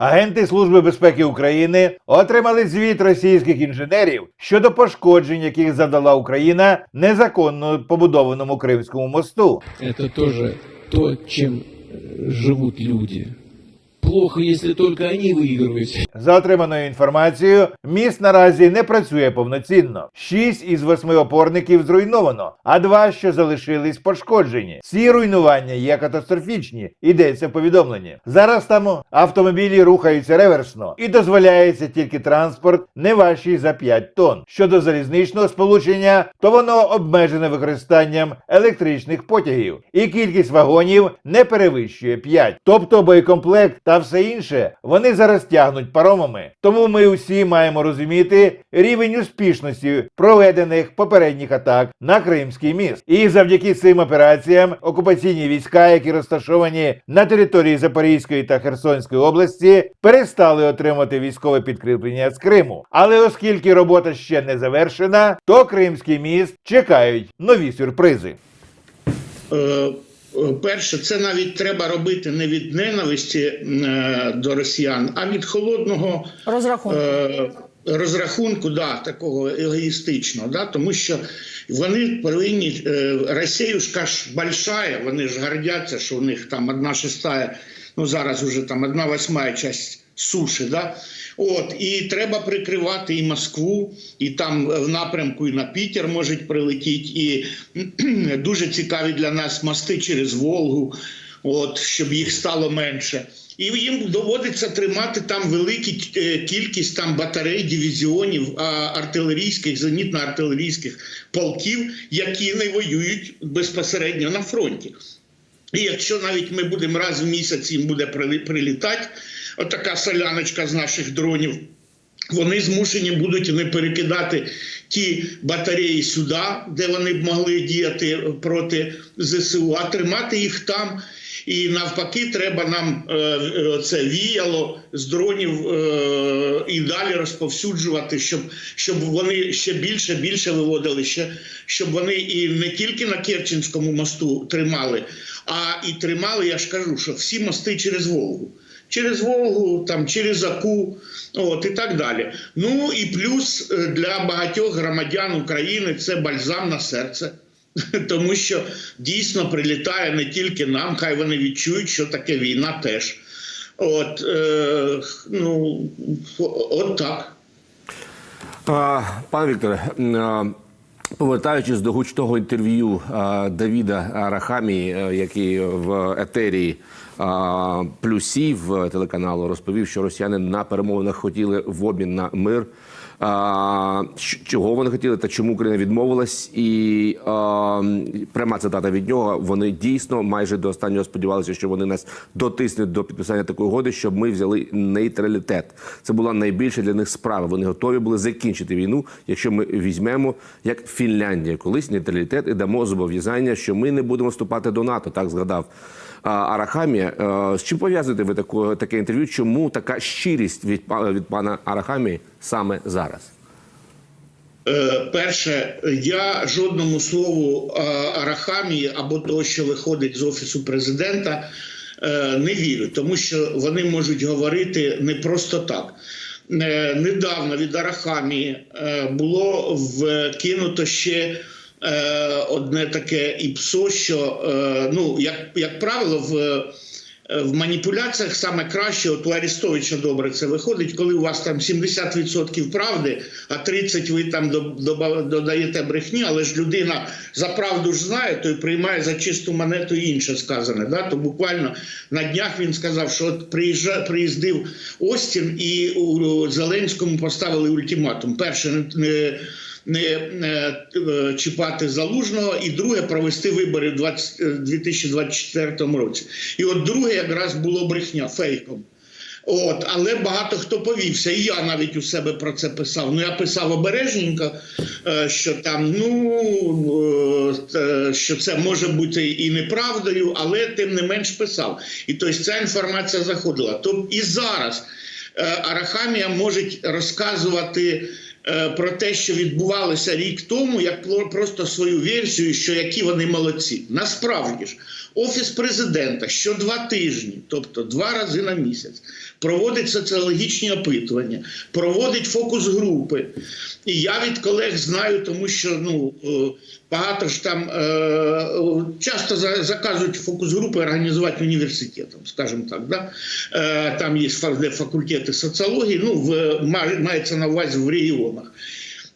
Агенти Служби безпеки України отримали звіт російських інженерів щодо пошкоджень, яких завдала Україна незаконно побудованому Кримському мосту. Це теж то, чим живуть люди. Плохо, если только они выигрывают. За отриманою інформацією, міст наразі не працює повноцінно. Шість із восьми опорників зруйновано, а два, що залишились, пошкоджені. Ці руйнування є катастрофічні. Йдеться в повідомленні. Зараз там автомобілі рухаються реверсно і дозволяється тільки транспорт не важчий за 5 тонн. Щодо залізничного сполучення, то воно обмежене використанням електричних потягів, і кількість вагонів не перевищує 5. Тобто боєкомплект та все інше вони зараз тягнуть паромами. Тому ми усі маємо розуміти рівень успішності проведених попередніх атак на Кримський міст. І завдяки цим операціям окупаційні війська, які розташовані на території Запорізької та Херсонської області, перестали отримати військове підкріплення з Криму. Але оскільки робота ще не завершена, то Кримський міст чекають нові сюрпризи. Е, Перше, це навіть треба робити не від ненависті е, до росіян, а від холодного Розрахунок. е, розрахунку, да, такого егоїстичного, да, тому що вони повинні е, Росіюшка ж большая, вони ж гордяться, що у них там одна шестая, ну зараз уже там одна восьмая часть суші, да. От і треба прикривати і Москву, і там в напрямку і на Пітер можуть прилетіти, і дуже цікаві для нас мости через Волгу, от щоб їх стало менше. І їм доводиться тримати там велику е, кількість там батарей, дивізіонів артилерійських, зенітно-артилерійських полків, які не воюють безпосередньо на фронті. І якщо навіть ми будемо раз в місяць їм буде прилітати, отака соляночка з наших дронів, вони змушені будуть не перекидати ті батареї сюди, де вони б могли діяти проти ЗСУ, а тримати їх там. І навпаки, треба нам е, е, це віяло з дронів е, і далі розповсюджувати, щоб, щоб вони ще більше більше виводили, ще, щоб вони і не тільки на Керченському мосту тримали, а і тримали, я ж кажу, що всі мости через Волгу. Через Волгу, там через Аку, от і так далі. Ну і плюс е, для багатьох громадян України це бальзам на серце. Тому що дійсно прилітає не тільки нам, хай вони відчують, що таке війна теж. От, е, ну, от так. А, Пане Вікторе, а, повертаючись до гучного інтерв'ю а, Давіда Рахамі, е, який в етері плюсів е, телеканалу розповів, що росіяни на перемовинах хотіли в обмін на мир. А, чого вони хотіли та чому Україна відмовилась? І пряма цитата від нього. Вони дійсно майже до останнього сподівалися, що вони нас дотиснуть до підписання такої угоди, щоб ми взяли нейтралітет. Це була найбільша для них справа. Вони готові були закінчити війну, якщо ми візьмемо як Фінляндія, колись нейтралітет і дамо зобов'язання, що ми не будемо вступати до НАТО. Так згадав Арахамія. З чим пов'язуєте ви таке, таке інтерв'ю? Чому така щирість від, від пана Арахамії саме зараз? Е, Перше, я жодному слову Арахамії або того, що виходить з офісу президента, е, не вірю, тому що вони можуть говорити не просто так. Е, Недавно від Арахамії е, було вкинуто ще е, одне таке ІПСО, що ну, як, як правило, в в маніпуляціях саме краще, от у Арестовича добре це виходить, коли у вас там 70% правди, а 30% ви там додаєте брехні, але ж людина за правду ж знає, то й приймає за чисту монету інше сказане. Да? То буквально на днях він сказав, що от приїздив Остін і у Зеленському поставили ультиматум. Перше, не- не е, е, чіпати залужного, і друге провести вибори в 20, е, 2024 році. І от друге якраз було брехня фейком. От, але багато хто повівся, і я навіть у себе про це писав. Ну я писав обережненько, що там ну що це може бути і неправдою, але тим не менш писав. І тобто ця інформація заходила. То і зараз Арахамія може розказувати про те, що відбувалося рік тому, як просто свою версію, що які вони молодці. Насправді ж, офіс президента що два тижні, тобто два рази на місяць, проводить соціологічні опитування, проводить фокус-групи. І я від колег знаю, тому що ну е, багато ж там е, е, часто заказують фокус-групи організувати університетом, скажімо так. Да? Е, Там є факультети соціології, ну в мається на увазі в регіонах.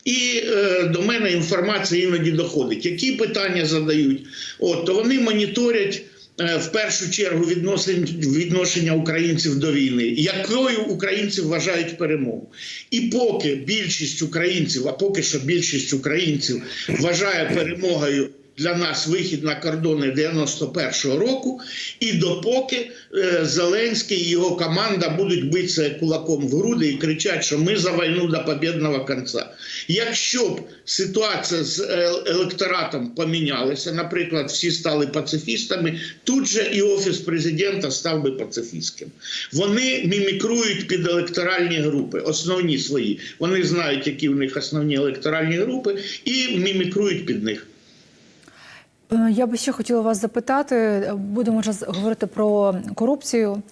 І е, до мене інформація іноді доходить. Які питання задають? От то вони моніторять е, в першу чергу відношення українців до війни, якою українці вважають перемогу. І поки більшість українців, а поки що більшість українців вважає перемогою. Для нас вихід на кордони 91-го року, і допоки е, Зеленський і його команда будуть битися кулаком в груди і кричать, що ми за війну до побєдного кінця. Якщо б ситуація з е, електоратом помінялася, наприклад, всі стали пацифістами, тут же і офіс президента став би пацифістським. Вони мімікрують під електоральні групи, основні свої. Вони знають, які в них основні електоральні групи, і мімікрують під них. Е, Я би ще хотіла вас запитати. е, Будемо зараз говорити про корупцію.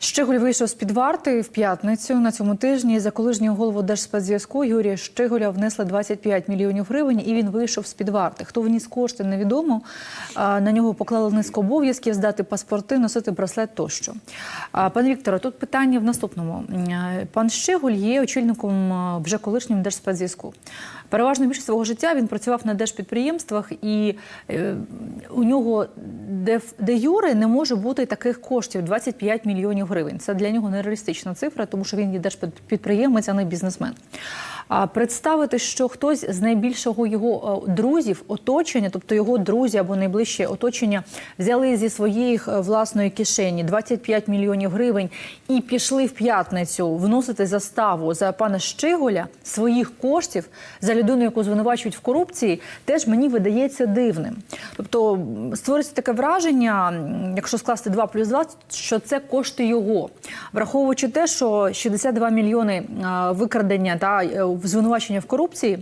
Щиголь вийшов з під варти в п'ятницю на цьому тижні. За колишнього голову Держспецзв'язку Юрія Щиголя внесли 25 мільйонів гривень, і він вийшов з під варти. Хто вніс кошти, невідомо. На нього поклали низку обов'язків здати паспорти, носити браслет тощо. Пане Вікторе, тут питання в наступному. Е, Пан Щиголь є очільником вже колишнім Держспецзв'язку. Переважно більшість свого життя він працював на держпідприємствах, і е, у нього де, де юри не може бути таких коштів 25 мільйонів гривень. Це для нього нереалістична цифра, тому що він є держпідприємець, а не бізнесмен. Представити, що хтось з найбільшого його е, друзів, оточення, тобто його друзі або найближче оточення, взяли зі своєї е, власної кишені 25 мільйонів гривень і пішли в п'ятницю вносити заставу за пана Щиголя своїх коштів за людину, яку звинувачують в корупції, теж мені видається дивним. Тобто створюється таке враження, якщо скласти 2 плюс 2, що це кошти його, враховуючи те, що 62 мільйони е, викрадення та е, звинувачення в корупції.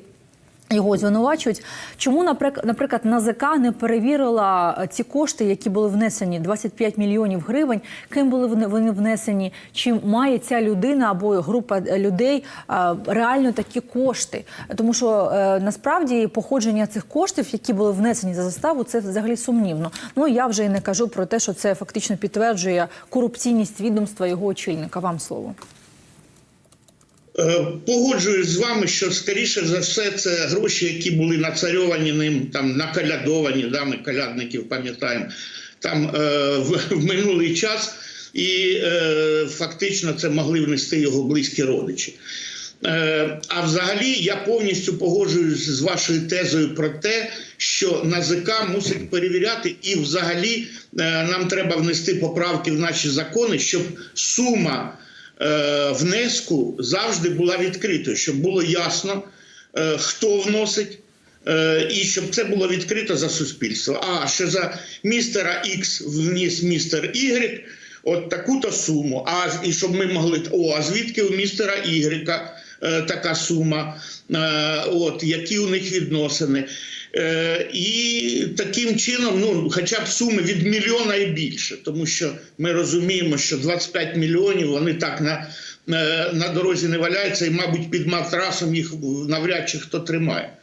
Його звинувачують. Чому, наприк- наприклад, НАЗК не перевірила е, ці кошти, які були внесені 25 мільйонів гривень, ким були вони- внесені? Чи має ця людина або група е, людей е, реально такі кошти? Тому що насправді походження цих коштів, які були внесені за заставу, це взагалі сумнівно. Ну я вже і не кажу про те, що це фактично підтверджує корупційність відомства його очільника. Вам слово. Е, Погоджуюсь з вами, що скоріше за все це гроші, які були нацарьовані ним, там накалядовані, да, ми колядників пам'ятаємо, там е, в, в минулий час, і е, фактично це могли внести його близькі родичі. Е, а взагалі я повністю погоджуюсь з вашою тезою про те, що НАЗК мусить перевіряти, і взагалі е, нам треба внести поправки в наші закони, щоб сума внеску завжди була відкритою, щоб було ясно, е, хто вносить. е, І щоб це було відкрито за суспільство. А що за містера Х вніс містер Y, от таку-то суму. А і щоб ми могли о, а звідки у містера е, така сума, е, от які у них відносини. Е, і таким чином, ну, хоча б суми від мільйона і більше, тому що ми розуміємо, що 25 мільйонів вони так на, на дорозі не валяються, і, мабуть, під матрасом їх навряд чи хто тримає.